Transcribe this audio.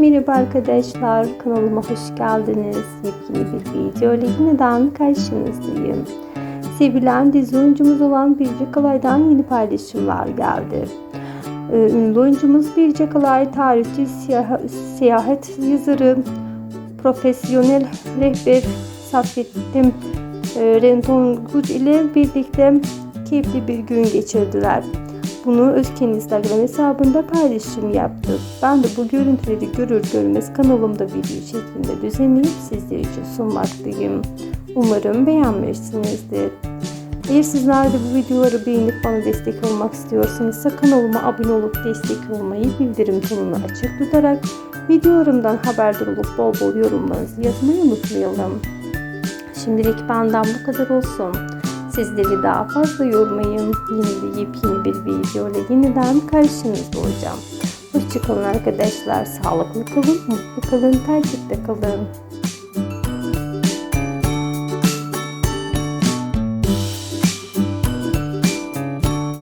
Merhaba arkadaşlar. Kanalıma hoş geldiniz. Yepyeni bir video ile yeniden karşınızdayım. Sevilen dizi oyuncumuz olan Birce Kalay'dan yeni paylaşımlar geldi. Ee, Ünlü oyuncumuz Birce Kalay, tarihçi, siyah- seyahat yazarı, profesyonel rehber Saffettin e, Rentonguç ile birlikte keyifli bir gün geçirdiler. Bunu Özken Instagram hesabında paylaşım yaptı. Ben de bu görüntüleri görür görmez kanalımda video şeklinde düzenleyip sizler için sunmaktayım. Umarım beğenmişsinizdir. Eğer sizler de bu videoları beğenip bana destek olmak istiyorsanız kanalıma abone olup destek olmayı, bildirim tonunu açık tutarak videolarımdan haberdar olup bol bol yorumlarınızı yazmayı unutmayalım. Şimdilik benden bu kadar olsun. Sizleri daha fazla yormayın. Yeni de yepyeni bir video ile yeniden karşınızda olacağım. Hoşçakalın arkadaşlar. Sağlıklı kalın, mutlu kalın, takipte kalın.